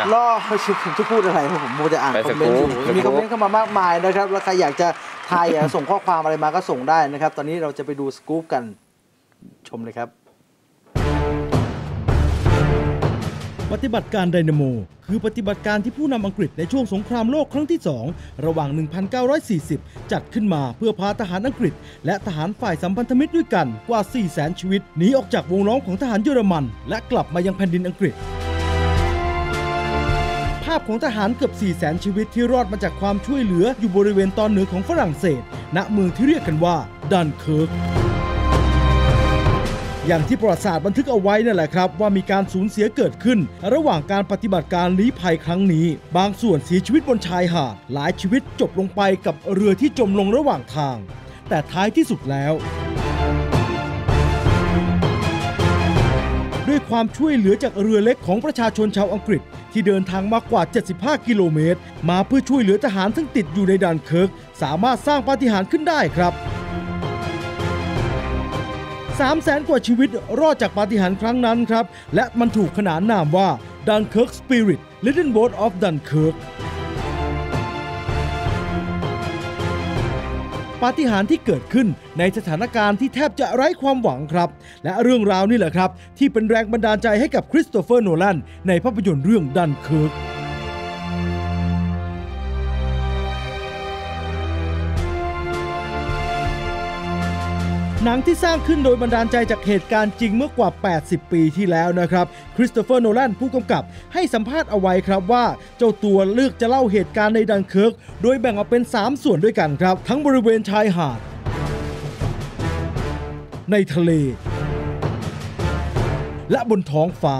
อะล่อผมจะพูดอะไรผมโมจะอ่านไปคอมเมนต์อยู่สกู๊ปมีคอมเมนต์เข้ามามากมายนะครับ แล้วใครอยากจะทายอยากจะส่งข้อความอะไรมาก็ส่งได้นะครับ ตอนนี้เราจะไปดูสกู๊ปกันชมเลยครับ ปฏิบัติการไดนาโม คือปฏิบัติการที่ผู้นำอังกฤษในช่วงสงครามโลกครั้งที่ 2 ระหว่าง 1940 จัดขึ้นมาเพื่อพาทหารอังกฤษ และทหารฝ่ายสัมพันธมิตรด้วยกันกว่า 400,000 ชีวิตหนีออกจากวงล้อมของทหารเยอรมัน และกลับมายังแผ่นดินอังกฤษภาพของทหารเกือบ 400,000 ชีวิตที่รอดมาจากความช่วยเหลืออยู่บริเวณตอนเหนือของฝรั่งเศส ณ เมืองที่เรียกกันว่าดันเคิร์ก อย่างที่ประวัติศาสตร์บันทึกเอาไว้นั่นแหละครับ ว่ามีการสูญเสียเกิดขึ้น ระหว่างการปฏิบัติการลี้ภัยครั้งนี้ บางส่วนเสียชีวิตบนชายหาด หลายชีวิตจบลงไปกับเรือที่จมลงระหว่างทาง แต่ท้ายที่สุดแล้ว ด้วยความช่วยเหลือจากเรือเล็กของประชาชนชาวอังกฤษ ที่เดินทางมากว่า 75 กิโลเมตร มาเพื่อช่วยเหลือทหารซึ่งติดอยู่ในดันเคิร์ก สามารถสร้างปาฏิหาริย์ขึ้นได้ครับ3 0 0แสนกว่าชีวิตรอดจากปาฏิหาริย์ครั้งนั้นครับ และมันถูกขนานนามว่า Dunkirk Spirit Little Boat of Dunkirk ปาฏิหาริย์ที่เกิดขึ้นในสถานการณ์ที่แทบจะไร้ความหวังครับ และเรื่องราวนี่แหละครับ ที่เป็นแรงบันดาลใจให้กับคริสโตเฟอร์โนแลนในภาพยนตร์เรื่องดันเคิร์ก หนังที่สร้างขึ้นโดยบันดาลใจจากเหตุการณ์จริงเมื่อกว่า 80 ปีที่แล้วนะครับ คริสโตเฟอร์โนแลนผู้กำกับให้สัมภาษณ์เอาไว้ครับว่า เจ้าตัวเลือกจะเล่าเหตุการณ์ในดันเคิร์ก โดยแบ่งออกเป็น 3 ส่วนด้วยกันครับ ทั้งบริเวณชายหาด ในทะเล และบนท้องฟ้า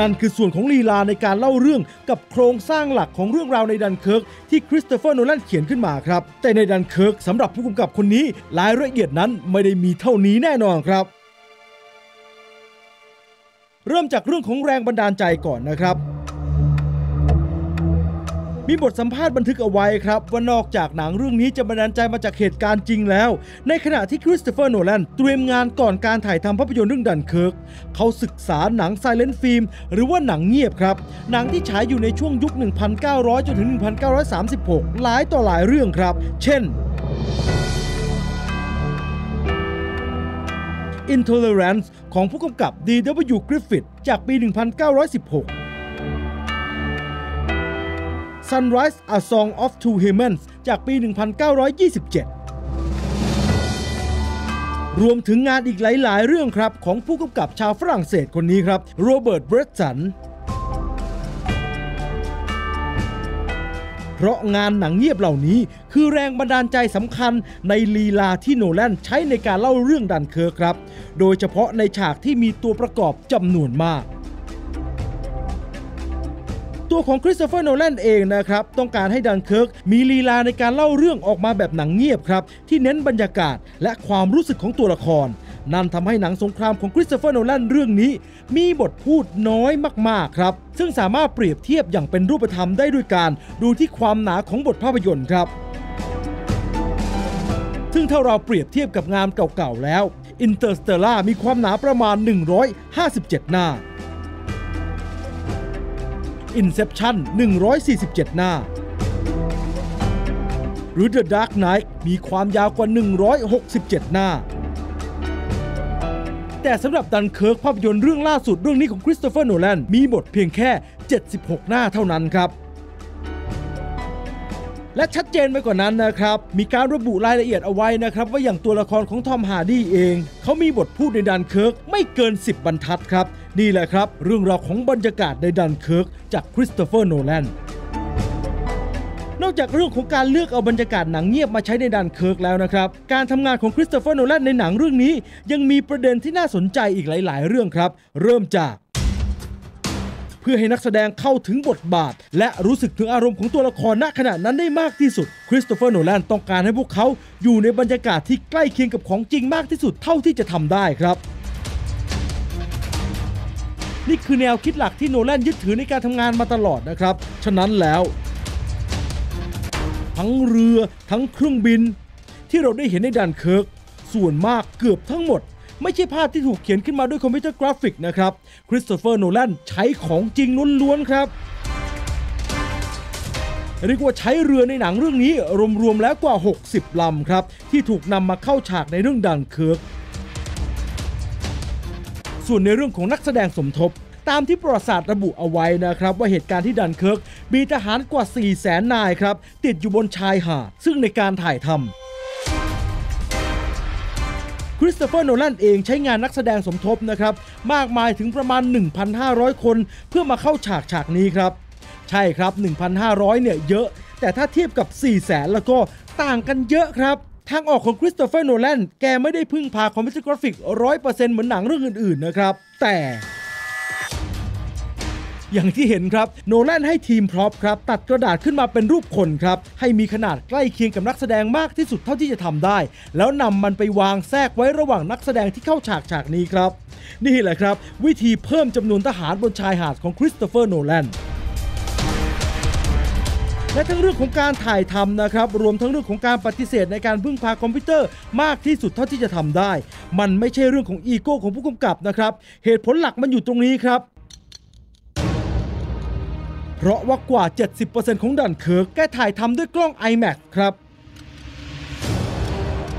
นั่นคือส่วนของลีลาในการเล่าเรื่องกับโครงสร้างหลักของเรื่องราวในดันเคิร์กที่คริสโตเฟอร์โนแลนเขียนขึ้นมาครับ แต่ในดันเคิร์กสำหรับผู้กำกับคนนี้รายละเอียดนั้นไม่ได้มีเท่านี้แน่นอนครับเริ่มจากเรื่องของแรงบันดาลใจก่อนนะครับ มีบทสัมภาษณ์บันทึกเอาไว้ครับ ว่านอกจากหนังเรื่องนี้จะบันดาลใจมาจากเหตุการณ์จริงแล้ว ในขณะที่คริสโตเฟอร์โนแลนเตรียมงานก่อนการถ่ายทำภาพยนตร์เรื่องดันเคิร์กเขาศึกษาหนังไซเลนต์ฟิล์มหรือว่าหนังเงียบครับ หนังที่ฉายอยู่ในช่วงยุค 1900 จนถึง 1936 หลายต่อหลายเรื่องครับ เช่น Intolerance ของผู้กำกับ D.W. Griffith จากปี 1916 Sunrise A Song of Two Humans จากปี 1927 รวมถึงงานอีกหลาย ๆ เรื่องครับ ของผู้กำกับชาวฝรั่งเศสคนนี้ครับ โรเบิร์ต เบรตสัน เพราะงานหนังเงียบเหล่านี้ คือแรงบันดาลใจสำคัญในลีลาที่โนแลนใช้ในการเล่าเรื่องดันเคิร์ครับ โดยเฉพาะในฉากที่มีตัวประกอบจำนวนมาก ตัวของคริสโตเฟอร์โนแลนเองนะครับ ต้องการให้ดันเคิร์กมีลีลาในการเล่าเรื่องออกมาแบบหนังเงียบครับ ที่เน้นบรรยากาศและความรู้สึกของตัวละคร นั่นทำให้หนังสงครามของคริสโตเฟอร์โนแลนเรื่องนี้ มีบทพูดน้อยมากๆครับ ซึ่งสามารถเปรียบเทียบอย่างเป็นรูปธรรมได้ด้วยการดูที่ความหนาของบทภาพยนตร์ครับซึ่งถ้าเราเปรียบเทียบกับงานเก่าๆแล้ว Interstellar มีความหนาประมาณ 157 หน้า Inception 147 หน้า หรือ The Dark Knight มีความยาวกว่า 167 หน้า แต่สำหรับดันเคิร์กภาพยนตร์เรื่องล่าสุดเรื่องนี้ของคริสโตเฟอร์โนแลนมีบทเพียงแค่ 76 หน้าเท่านั้นครับและชัดเจนไปกว่านั้นนะครับ มีการระบุรายละเอียดเอาไว้นะครับ ว่าอย่างตัวละครของทอมฮาร์ดี้เอง เขามีบทพูดในดันเคิร์กไม่เกิน 10 บรรทัดครับ นี่แหละครับ เรื่องราวของบรรยากาศในดันเคิร์กจากคริสโตเฟอร์โนแลนนอกจากเรื่องของการเลือกเอาบรรยากาศหนังเงียบมาใช้ในดันเคิร์กแล้วนะครับ การทำงานของคริสโตเฟอร์โนแลนในหนังเรื่องนี้ ยังมีประเด็นที่น่าสนใจอีกหลาย ๆ เรื่องครับ เริ่มจาก เพื่อให้นักแสดงเข้าถึงบทบาท และรู้สึกถึงอารมณ์ของตัวละครณขณะนั้นได้มากที่สุดคริสโตเฟอร์โนแลนต้องการให้พวกเขาอยู่ในบรรยากาศที่ใกล้เคียงกับของจริงมากที่สุดเท่าที่จะทำได้ครับ นี่คือแนวคิดหลักที่โนแลนยึดถือในการทำงานมาตลอดนะครับ ฉะนั้นแล้ว ทั้งเรือทั้งเครื่องบิน ที่เราได้เห็นในดันเคิร์กส่วนมากเกือบทั้งหมด ไม่ใช่ภาพที่ถูกเขียนขึ้นมาด้วยคอมพิวเตอร์กราฟิกนะครับคริสโตเฟอร์โนแลนใช้ของจริงล้วนๆครับเรียกว่าใช้เรือในหนังเรื่องนี้รวมๆแล้วกว่า 60 ลำครับ ที่ถูกนำมาเข้าฉากในเรื่องดังเคิร์ก ส่วนในเรื่องของนักแสดงสมทบ ตามที่ประวัติศาสตร์ระบุเอาไว้นะครับ ว่าเหตุการณ์ที่ดันเคิร์กมีทหารกว่า 4 0 0แสนนายครับ ติดอยู่บนชายหาดซึ่งในการถ่ายทำคริสโตเฟอร์โนแลนเองใช้งานนักแสดงสมทบนะครับ มากมายถึงประมาณ 1,500 คน เพื่อมาเข้าฉากฉากนี้ครับ ใช่ครับ 1,500 เนี่ยเยอะ แต่ถ้าเทียบกับ 4 0 0แสนแล้วก็ต่างกันเยอะครับ ทางออกของคริสโตเฟอร์โนแลนแกไม่ได้พึ่งพาคอมพิวเตอร์กราฟิก100%เปอร์เซ็นต์เหมือนหนังเรื่องอื่นๆนะครับ แต่ อย่างที่เห็นครับโนแลนให้ทีมพร็อพครับ ตัดกระดาษขึ้นมาเป็นรูปคนครับ ให้มีขนาดใกล้เคียงกับนักแสดงมากที่สุดเท่าที่จะทำได้ แล้วนำมันไปวางแทรกไว้ระหว่างนักแสดงที่เข้าฉากฉากนี้ครับ นี่แหละครับ วิธีเพิ่มจำนวนทหารบนชายหาดของคริสโตเฟอร์โนแลน และทั้งเรื่องของการถ่ายทำนะครับ รวมทั้งเรื่องของการปฏิเสธในการพึ่งพาคอมพิวเตอร์มากที่สุดเท่าที่จะทำได้ มันไม่ใช่เรื่องของอีโก้ของผู้กำกับนะครับ เหตุผลหลักมันอยู่ตรงนี้ครับเพราะว่ากว่า 70%ของดันเคิร์กแกถ่ายทำด้วยกล้อง iMac ครับ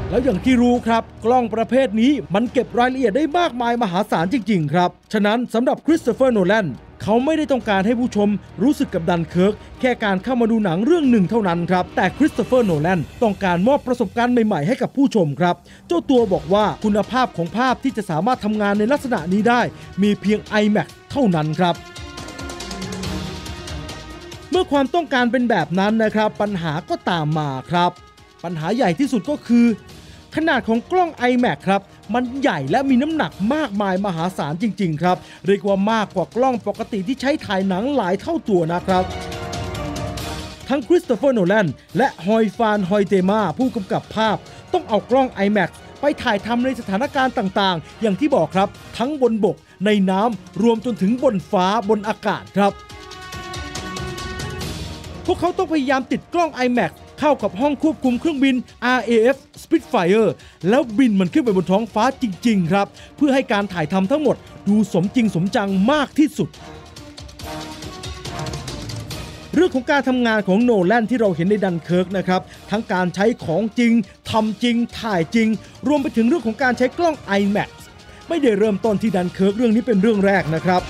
แล้วอย่างที่รู้ครับ กล้องประเภทนี้มันเก็บรายละเอียดได้มากมายมหาศาลจริง ๆ ครับ ฉะนั้นสำหรับคริสโตเฟอร์โนแลน เขาไม่ได้ต้องการให้ผู้ชมรู้สึกกับดันเคิร์กแค่การเข้ามาดูหนังเรื่องหนึ่งเท่านั้นครับ แต่คริสโตเฟอร์โนแลนต้องการมอบประสบการณ์ใหม่ๆให้กับผู้ชมครับ เจ้าตัวบอกว่าคุณภาพของภาพที่จะสามารถทำงานในลักษณะนี้ได้ มีเพียง iMac เท่านั้นครับเมื่อความต้องการเป็นแบบนั้นนะครับ ปัญหาก็ตามมาครับ ปัญหาใหญ่ที่สุดก็คือ ขนาดของกล้อง iMac ครับ มันใหญ่และมีน้ำหนักมากมายมหาศาลจริง ๆ ครับ เรียกว่ามากกว่ากล้องปกติที่ใช้ถ่ายหนังหลายเท่าตัวนะครับทั้งคริสโตเฟอร์โนแลนและฮอยฟานฮอยเตมาผู้กำกับภาพ ต้องเอากล้อง iMac ไปถ่ายทำในสถานการณ์ต่างๆ อย่างที่บอกครับ ทั้งบนบก ในน้ำรวมจนถึงบนฟ้าบนอากาศครับ พวกเขาต้องพยายามติดกล้อง iMac เข้ากับห้องควบคุมเครื่องบิน RAF Spitfire แล้วบินมันขึ้นไปบนท้องฟ้าจริง ๆ ครับ เพื่อให้การถ่ายทำทั้งหมดดูสมจริงสมจังมากที่สุดเรื่องของการทำงานของโนแลนที่เราเห็นในดันเคิร์กนะครับ ทั้งการใช้ของจริงทำจริง ถ่ายจริง รวมไปถึงเรื่องของการใช้กล้อง iMac ไม่ได้เริ่มต้นที่ดันเคิร์กเรื่องนี้เป็นเรื่องแรกนะครับ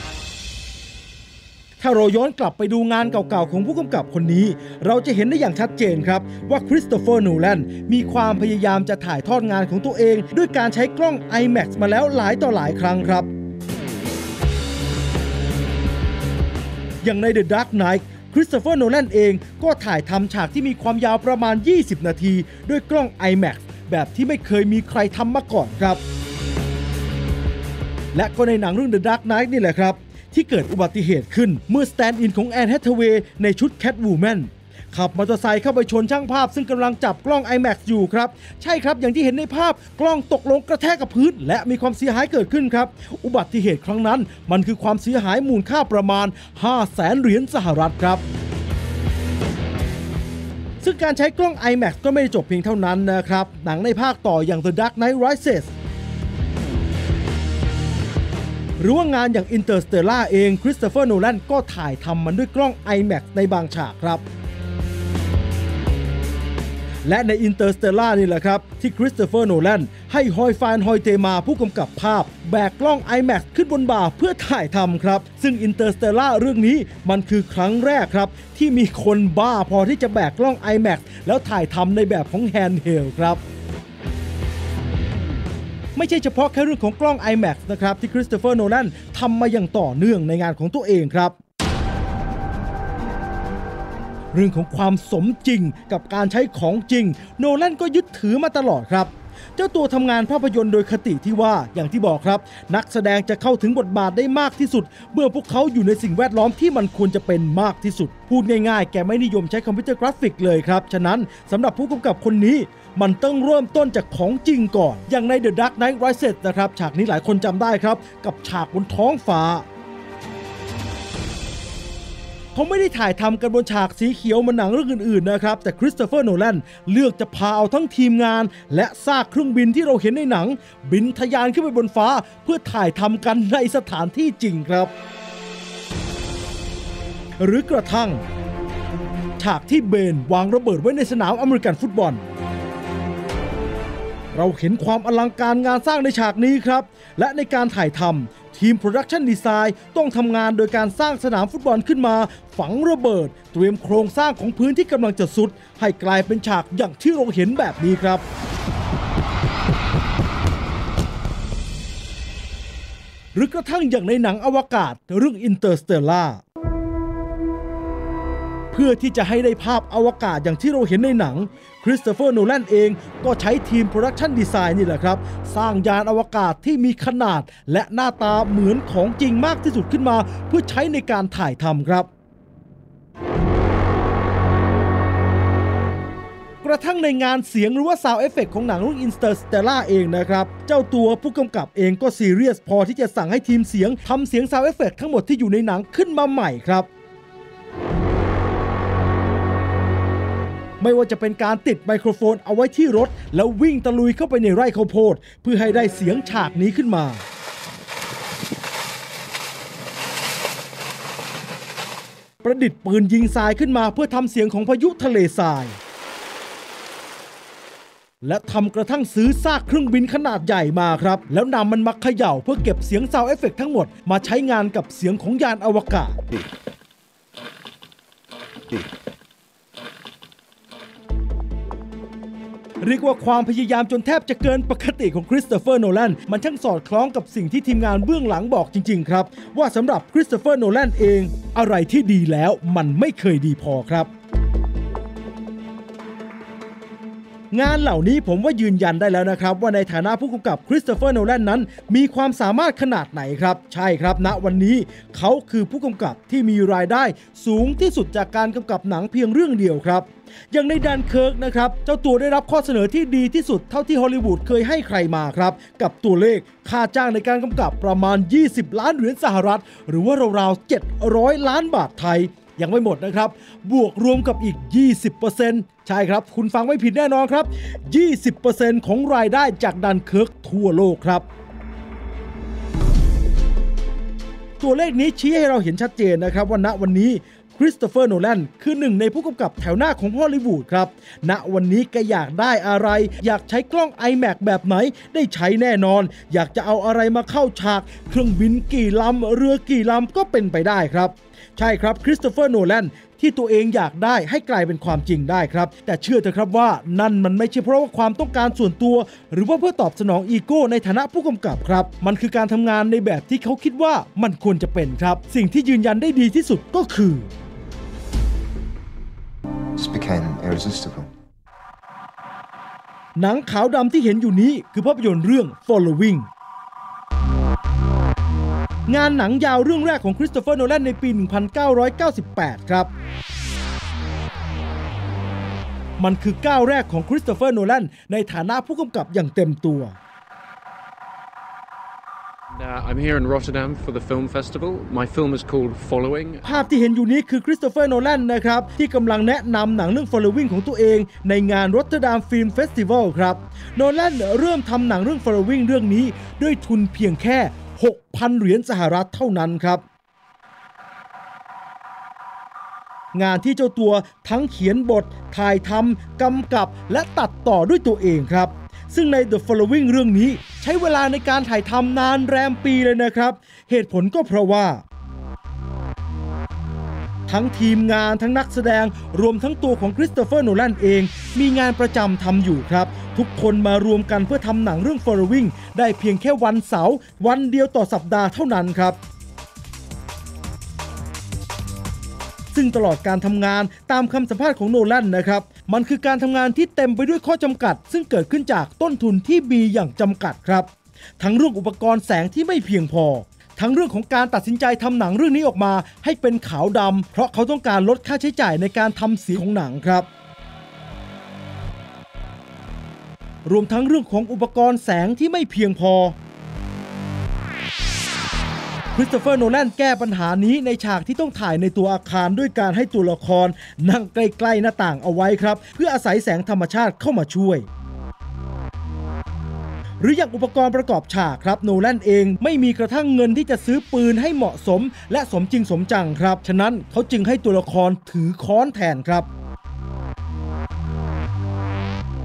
ถ้าเราย้อนกลับไปดูงานเก่าๆ ของผู้กำกับคนนี้ เราจะเห็นได้อย่างชัดเจนครับ ว่าคริสโตเฟอร์โนแลนมีความพยายามจะถ่ายทอดงานของตัวเอง ด้วยการใช้กล้อง IMAX มาแล้วหลายต่อหลายครั้งครับ อย่างใน The Dark Knight คริสโตเฟอร์โนแลนเองก็ถ่ายทำฉากที่มีความยาวประมาณ 20 นาที ด้วยกล้อง IMAX แบบที่ไม่เคยมีใครทำมาก่อนครับ และก็ในหนังเรื่อง The Dark Knight นี่แหละครับ ที่เกิดอุบัติเหตุขึ้น เมื่อสแตนด์อินของแอนแฮทเวย์ในชุดแคทวูแมนขับมอเตอร์ไซค์เข้าไปชนช่างภาพ ซึ่งกำลังจับกล้อง IMAX อยู่ครับ ใช่ครับอย่างที่เห็นในภาพกล้องตกลงกระแทกกับพื้น และมีความเสียหายเกิดขึ้นครับ อุบัติเหตุครั้งนั้น มันคือความเสียหายมูลค่าประมาณ 5 0 0แสนเหรียญสหรัฐครับซึ่งการใช้กล้อง IMAX ก็ไม่ได้จบเพียงเท่านั้นนะครับ หนังในภาคต่ออย่าง The Dark Knight Rises หรือว่างานอย่าง Interstellar เองคริสโตเฟอร์โนแลนก็ถ่ายทำมันด้วยกล้อง IMAX ในบางฉากครับ และใน Interstellar นี่แหละครับ ที่คริสโตเฟอร์โนแลนให้ฮอยฟานฮอยเตมาผู้กำกับภาพ แบกกล้อง IMAX ขึ้นบนบ่าเพื่อถ่ายทำครับ ซึ่ง Interstellar เรื่องนี้มันคือครั้งแรกครับ ที่มีคนบ้าพอที่จะแบกกล้อง IMAX แล้วถ่ายทำในแบบของแฮนด์เฮลครับ ไม่ใช่เฉพาะแค่เรื่องของกล้อง IMAX นะครับที่คริสโตเฟอร์โนแลนทำมาอย่างต่อเนื่องในงานของตัวเองครับ เรื่องของความสมจริงกับการใช้ของจริง โนแลนก็ยึดถือมาตลอดครับเจ้าตัวทำงานภาพยนตร์โดยคติที่ว่าอย่างที่บอกครับ นักแสดงจะเข้าถึงบทบาทได้มากที่สุด เมื่อพวกเขาอยู่ในสิ่งแวดล้อมที่มันควรจะเป็นมากที่สุด พูดง่ายๆ แกไม่นิยมใช้คอมพิวเตอร์กราฟิกเลยครับ ฉะนั้นสำหรับผู้กำกับคนนี้ มันต้องเริ่มต้นจากของจริงก่อน อย่างใน The Dark Knight Rises นะครับ ฉากนี้หลายคนจำได้ครับ กับฉากบนท้องฟ้าเขาไม่ได้ถ่ายทำกันบนฉากสีเขียวเหมือนหนังเรื่องอื่นๆนะครับ แต่คริสโตเฟอร์โนแลนเลือกจะพาเอาทั้งทีมงาน และซากเครื่องบินที่เราเห็นในหนัง บินทะยานขึ้นไปบนฟ้า เพื่อถ่ายทำกันในสถานที่จริงครับ หรือกระทั่ง ฉากที่เบนวางระเบิดไว้ในสนามอเมริกันฟุตบอล เราเห็นความอลังการงานสร้างในฉากนี้ครับ และในการถ่ายทำทีมโปรดักชันดีไซน์ต้องทำงานโดยการสร้างสนามฟุตบอลขึ้นมา ฝังระเบิด เตรียมโครงสร้างของพื้นที่กำลังจะสุด ให้กลายเป็นฉากอย่างที่เราเห็นแบบนี้ครับหรือกระทั่งอย่างในหนังอวกาศเรื่อง Interstellar เพื่อที่จะให้ได้ภาพอวกาศอย่างที่เราเห็นในหนัง คริสโตเฟอร์โนแลนเองก็ใช้ทีมโปรดักชันดีไซน์นี่แหละครับ สร้างยานอวกาศที่มีขนาดและหน้าตาเหมือนของจริงมากที่สุดขึ้นมา เพื่อใช้ในการถ่ายทำครับกระทั่งในงานเสียงหรือว่า Sound Effect ของหนังเรื่อง Interstellar เองนะครับ เจ้าตัวผู้กำกับเองก็ซีเรียสพอที่จะสั่งให้ทีมเสียงทำเสียง Sound Effect ทั้งหมดที่อยู่ในหนังขึ้นมาใหม่ครับ ไม่ว่าจะเป็นการติดไมโครโฟนเอาไว้ที่รถ แล้ววิ่งตะลุยเข้าไปในไร่ข้าวโพด เพื่อให้ได้เสียงฉากนี้ขึ้นมาประดิษฐ์ปืนยิงทรายขึ้นมาเพื่อทำเสียงของพายุทะเลทราย และทำกระทั่งซื้อซากเครื่องบินขนาดใหญ่มาครับ แล้วนำมันมาเขย่าเพื่อเก็บเสียงซาวเอฟเฟกทั้งหมด มาใช้งานกับเสียงของยานอวกาศ เรียกว่าความพยายามจนแทบจะเกินปกติของคริสโตเฟอร์โนแลนมันช่างสอดคล้องกับสิ่งที่ทีมงานเบื้องหลังบอกจริง ๆ ครับ ว่าสำหรับคริสโตเฟอร์โนแลนเอง อะไรที่ดีแล้วมันไม่เคยดีพอครับ งานเหล่านี้ผมว่ายืนยันได้แล้วนะครับ ว่าในฐานะผู้กำกับคริสโตเฟอร์โนแลนนั้น มีความสามารถขนาดไหนครับ ใช่ครับณวันนี้เขาคือผู้กำกับที่มีรายได้สูงที่สุดจากการกำกับหนังเพียงเรื่องเดียวครับอย่างในดันเคิร์กนะครับ เจ้าตัวได้รับข้อเสนอที่ดีที่สุดเท่าที่ฮอลลีวูดเคยให้ใครมาครับ กับตัวเลขค่าจ้างในการกำกับประมาณ 20 ล้านเหรียญสหรัฐ หรือว่าราวๆ700 ล้านบาทไทยยังไม่หมดนะครับ บวกรวมกับอีก 20% ใช่ครับ คุณฟังไม่ผิดแน่นอนครับ 20%ของรายได้จากดันเคิร์กทั่วโลกครับ ตัวเลขนี้ชี้ให้เราเห็นชัดเจนนะครับว่าณวันนี้คริสโตเฟอร์โนแลนคือหนึ่งในผู้กำกับแถวหน้าของฮอลลีวูดครับ ณ วันนี้แกอยากได้อะไร อยากใช้กล้อง iMac แบบไหน ได้ใช้แน่นอน อยากจะเอาอะไรมาเข้าฉาก เครื่องบินกี่ลำ เรือกี่ลำ ก็เป็นไปได้ครับ ใช่ครับคริสโตเฟอร์โนแลนที่ตัวเองอยากได้ให้กลายเป็นความจริงได้ครับ แต่เชื่อเถอะครับว่านั่นมันไม่ใช่เพราะว่าความต้องการส่วนตัว หรือว่าเพื่อตอบสนองอีโก้ในฐานะผู้กำกับครับ มันคือการทำงานในแบบที่เขาคิดว่ามันควรจะเป็นครับ สิ่งที่ยืนยันได้ดีที่สุดก็คือ just became irresistible. หนังขาวดำที่เห็นอยู่นี้คือภาพยนตร์เรื่อง Following งานหนังยาวเรื่องแรกของคริสโตเฟอร์โนแลนในปี 1998 ครับ มันคือก้าวแรกของคริสโตเฟอร์โนแลนในฐานะผู้กำกับอย่างเต็มตัว Uh, I'm here in Rotterdam for the film festival. My film is called Following. ภาพที่เห็นอยู่นี้คือคริสโตเฟอร์โนแลนนะครับ ที่กำลังแนะนำหนังเรื่อง Following ของตัวเอง ในงาน Rotterdam Film Festival ครับ โนแลนเริ่มทำหนังเรื่อง Following เรื่องนี้ด้วยทุนเพียงแค่ 6,000 เหรียญสหรัฐเท่านั้นครับ งานที่เจ้าตัวทั้งเขียนบท ถ่ายทำกำกับและตัดต่อด้วยตัวเองครับ ซึ่งใน The Following เรื่องนี้ใช้เวลาในการถ่ายทำนานแรมปีเลยนะครับ เหตุผลก็เพราะว่า ทั้งทีมงานทั้งนักแสดงรวมทั้งตัวของคริสโตเฟอร์โนแลนเอง มีงานประจำทำอยู่ครับ ทุกคนมารวมกันเพื่อทำหนังเรื่อง Following ได้เพียงแค่วันเสาร์วันเดียวต่อสัปดาห์เท่านั้นครับซึ่งตลอดการทำงานตามคำสัมภาษณ์ของโนแลนนะครับ มันคือการทำงานที่เต็มไปด้วยข้อจำกัด ซึ่งเกิดขึ้นจากต้นทุนที่มีอย่างจำกัดครับ ทั้งเรื่องอุปกรณ์แสงที่ไม่เพียงพอ ทั้งเรื่องของการตัดสินใจทำหนังเรื่องนี้ออกมา ให้เป็นขาวดำเพราะเขาต้องการลดค่าใช้จ่ายในการทำสีของหนังครับรวมทั้งเรื่องของอุปกรณ์แสงที่ไม่เพียงพอคริสโตเฟอร์โนแลนแก้ปัญหานี้ในฉากที่ต้องถ่ายในตัวอาคารด้วยการให้ตัวละครนั่งใกล้ ๆ หน้าต่างเอาไว้ครับ เพื่ออาศัยแสงธรรมชาติเข้ามาช่วย รืออย่างอุปกรณ์ประกอบฉากครับโนแลนเองไม่มีกระทั่งเงินที่จะซื้อปืนให้เหมาะสม และสมจริงสมจังครับ ฉะนั้นเขาจึงให้ตัวละครถือค้อนแทนครับ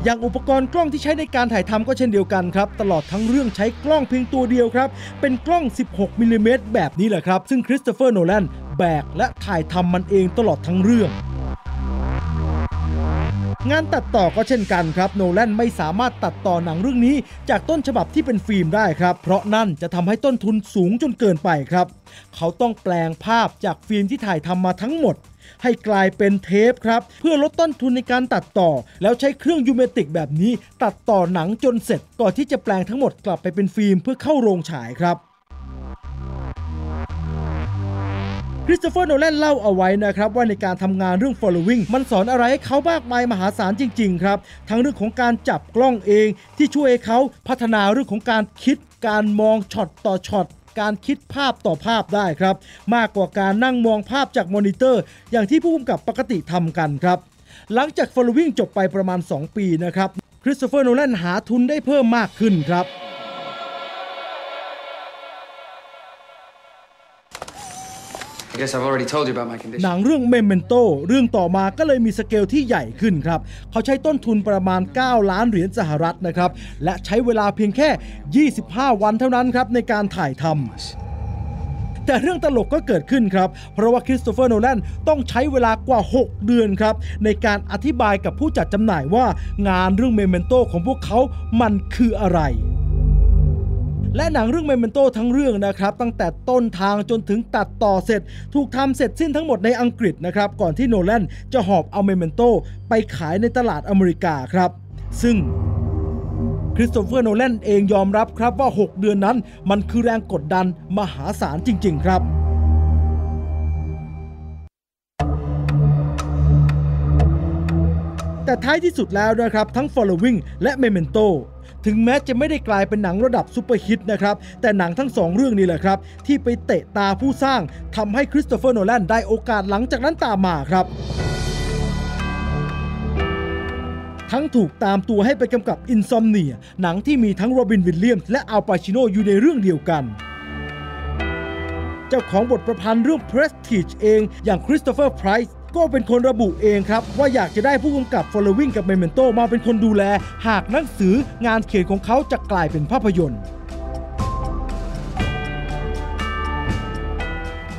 อย่างอุปกรณ์กล้องที่ใช้ในการถ่ายทำก็เช่นเดียวกันครับ ตลอดทั้งเรื่องใช้กล้องเพียงตัวเดียวครับ เป็นกล้อง 16มิลลิเมตรแบบนี้แหละครับ ซึ่งคริสโตเฟอร์โนแลนแบกและถ่ายทำมันเองตลอดทั้งเรื่อง งานตัดต่อก็เช่นกันครับโนแลนไม่สามารถตัดต่อหนังเรื่องนี้ จากต้นฉบับที่เป็นฟิล์มได้ครับ เพราะนั่นจะทำให้ต้นทุนสูงจนเกินไปครับ เขาต้องแปลงภาพจากฟิล์มที่ถ่ายทำมาทั้งหมด ให้กลายเป็นเทปครับ เพื่อลดต้นทุนในการตัดต่อ แล้วใช้เครื่องยูเมติกแบบนี้ ตัดต่อหนังจนเสร็จก่อนที่จะแปลงทั้งหมดกลับไปเป็นฟิล์มเพื่อเข้าโรงฉายครับ ริสโตเฟอร์โนแลนเล่าเอาไว้นะครับว่าในการทำงานเรื่อง following มันสอนอะไรให้เขามากมายมหาศาลจริง ๆ ครับ ทั้งเรื่องของการจับกล้องเองที่ช่วยเขาพัฒนาเรื่องของการคิดการมองช็อตต่อช็อตการคิดภาพต่อภาพได้ครับ มากกว่าการนั่งมองภาพจากมอนิเตอร์ อย่างที่ผู้กำกับปกติทำกันครับ หลังจาก following จบไปประมาณ 2 ปีนะครับคริสโตเฟอร์โนแลนหาทุนได้เพิ่มมากขึ้นครับ Yes, I've already told you about my ห condition. นังเรื่อง Memento เรื่องต่อมาก็เลยมีสเกลที่ใหญ่ขึ้นครับ เขาใช้ต้นทุนประมาณ 9 ล้านเหรียญสหรัฐนะครับ และใช้เวลาเพียงแค่ 25 วันเท่านั้นครับในการถ่ายทำแต่เรื่องตลกก็เกิดขึ้นครับ เพราะว่าคริสโตเฟอร์โนแลนต้องใช้เวลากว่า 6 เดือนครับ ในการอธิบายกับผู้จัดจำหน่ายว่างานเรื่อง Memento ของพวกเขามันคืออะไร และหนังเรื่อง Memento ทั้งเรื่องนะครับตั้งแต่ต้นทางจนถึงตัดต่อเสร็จ ถูกทำเสร็จสิ้นทั้งหมดในอังกฤษนะครับก่อนที่โนแลนจะหอบเอา Memento ไปขายในตลาดอเมริกาครับ ซึ่งคริสโตเฟอร์โนแลนเองยอมรับครับว่า 6 เดือนนั้นมันคือแรงกดดันมหาศาลจริง ๆ ครับแต่ท้ายที่สุดแล้วนะครับ ทั้ง Following และ Memento ถึงแม้จะไม่ได้กลายเป็นหนังระดับซูเปอร์ฮิตนะครับ แต่หนังทั้งสองเรื่องนี้แหละครับ ที่ไปเตะตาผู้สร้างทำให้คริสโตเฟอร์โนแลนได้โอกาสหลังจากนั้นตามมาครับทั้งถูกตามตัวให้ไปกำกับ Insomnia หนังที่มีทั้งโรบินวิลเลียมส์และอัลปาชิโนอยู่ในเรื่องเดียวกัน เจ้าของบทประพันธ์เรื่อง Prestige เองอย่างคริสโตเฟอร์ไพรส์ ก็เป็นคนระบุเองครับ ว่าอยากจะได้ผู้กำกับ Following กับ Memento มาเป็นคนดูแล หากหนังสืองานเขียนของเขาจะกลายเป็นภาพยนตร์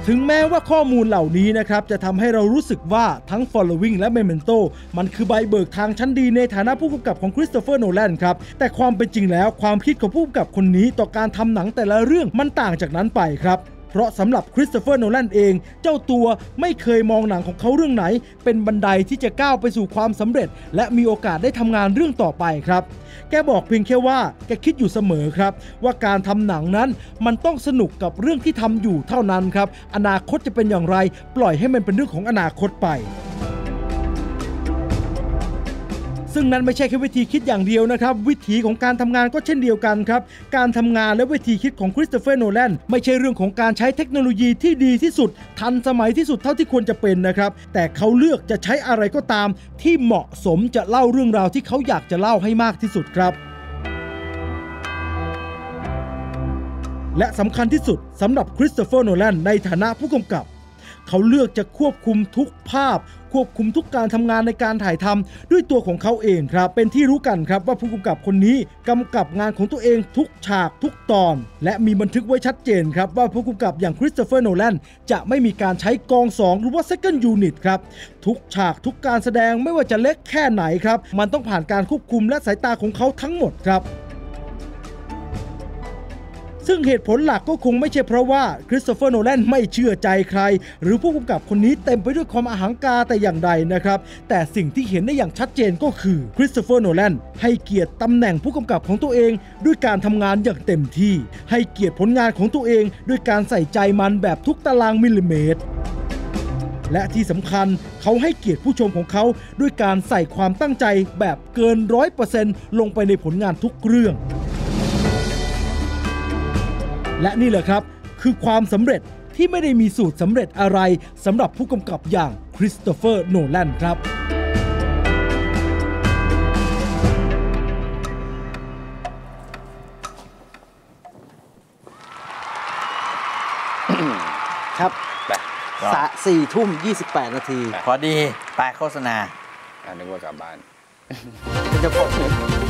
ถึงแม้ว่าข้อมูลเหล่านี้นะครับ จะทำให้เรารู้สึกว่าทั้ง Following และ Memento มันคือใบเบิกทางชั้นดีในฐานะผู้กำกับของคริสโตเฟอร์โนแลนครับ แต่ความเป็นจริงแล้วความคิดของผู้กำกับคนนี้ต่อการทำหนังแต่ละเรื่องมันต่างจากนั้นไปครับ เพราะสำหรับคริสโตเฟอร์โนแลนเอง เจ้าตัวไม่เคยมองหนังของเขาเรื่องไหน เป็นบันไดที่จะก้าวไปสู่ความสำเร็จ และมีโอกาสได้ทำงานเรื่องต่อไปครับ แกบอกเพียงแค่ว่าแกคิดอยู่เสมอครับ ว่าการทำหนังนั้นมันต้องสนุกกับเรื่องที่ทำอยู่เท่านั้นครับอนาคตจะเป็นอย่างไร ปล่อยให้มันเป็นเรื่องของอนาคตไป ซึ่งนั้นไม่ใช่แค่วิธีคิดอย่างเดียวนะครับ วิธีของการทำงานก็เช่นเดียวกันครับ การทำงานและวิธีคิดของคริสโตเฟอร์โนแลนไม่ใช่เรื่องของการใช้เทคโนโลยีที่ดีที่สุด ทันสมัยที่สุดเท่าที่ควรจะเป็นนะครับ แต่เขาเลือกจะใช้อะไรก็ตาม ที่เหมาะสมจะเล่าเรื่องราวที่เขาอยากจะเล่าให้มากที่สุดครับและสำคัญที่สุดสำหรับคริสโตเฟอร์โนแลนในฐานะผู้กำกับ เขาเลือกจะควบคุมทุกภาพ ควบคุมทุกการทำงานในการถ่ายทำด้วยตัวของเขาเองครับ เป็นที่รู้กันครับว่าผู้กำกับคนนี้กำกับงานของตัวเองทุกฉากทุกตอน และมีบันทึกไว้ชัดเจนครับว่าผู้กำกับอย่างคริสโตเฟอร์โนแลนจะไม่มีการใช้กอง 2 หรือว่า second unit ครับ ทุกฉากทุกการแสดงไม่ว่าจะเล็กแค่ไหนครับ มันต้องผ่านการควบคุมและสายตาของเขาทั้งหมดครับ ซึ่งเหตุผลหลักก็คงไม่ใช่เพราะว่าคริสโตเฟอร์โนแลนไม่เชื่อใจใคร หรือผู้กำกับคนนี้เต็มไปด้วยความอหังการแต่อย่างใดนะครับ แต่สิ่งที่เห็นได้อย่างชัดเจนก็คือคริสโตเฟอร์โนแลนให้เกียรติตำแหน่งผู้กำกับของตัวเอง ด้วยการทำงานอย่างเต็มที่ ให้เกียรติผลงานของตัวเอง ด้วยการใส่ใจมันแบบทุกตารางมิลลิเมตรและที่สำคัญเขาให้เกียรติผู้ชมของเขาด้วยการใส่ความตั้งใจแบบเกินร้อยเปอร์เซ็นต์ลงไปในผลงานทุกเรื่อง และนี่แหละครับ คือความสำเร็จที่ไม่ได้มีสูตรสำเร็จอะไรสำหรับผู้กำกับอย่างคริสโตเฟอร์โนแลนครับครับไปสะสี่ทุ่มยี่สิบแปดนาที พอดี ไปโฆษณาอ่านึกว่ากลับบ้านจะบอก